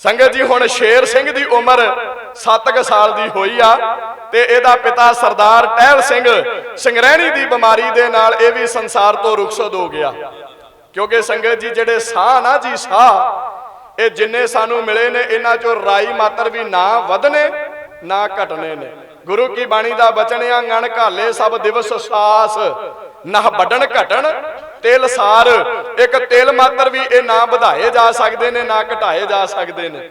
ਸੰਗਤ ਜੀ, ਹੁਣ ਸ਼ੇਰ ਸਿੰਘ ਦੀ ਉਮਰ 7 ਸਾਲ ਦੀ ਹੋਈ ਆ ਤੇ ਇਹਦਾ ਪਿਤਾ ਸਰਦਾਰ ਟਹਿਲ ਸਿੰਘ ਸੰਗਰਹਿਣੀ ਦੀ ਬਿਮਾਰੀ ਦੇ ਨਾਲ ਇਹ ਵੀ ਸੰਸਾਰ ਤੋਂ ਰੁਖਸਤ ਹੋ ਗਿਆ। ਕਿਉਂਕਿ ਸੰਗਤ ਜੀ, ਜਿਹੜੇ ਸਾਹ ਨਾ ਜੀ ਸਾਹ, ਇਹ ਜਿੰਨੇ ਸਾਨੂੰ ਮਿਲੇ ਨੇ, ਇਹਨਾਂ ਚੋਂ ਰਾਈ ਮਾਤਰ ਵੀ ਨਾ ਵਧਨੇ, ਨਾ ਘਟਨੇ ਨੇ। ਗੁਰੂ ਕੀ ਬਾਣੀ ਦਾ ਬਚਨ ਆ ਗਣ ਘਾਲੇ ਸਭ ਦਿਵਸ ਸਾਸ ਨਾ ਵੱਡਣ ਘਟਣ ਤੇ ਲਸਾਰ ਇੱਕ ਤਿਲ ਮਾਤਰ ਵੀ ਇਹ ਨਾ ਵਧਾਏ ਜਾ ਸਕਦੇ ਨੇ, ਨਾ ਘਟਾਏ ਜਾ ਸਕਦੇ ਨੇ।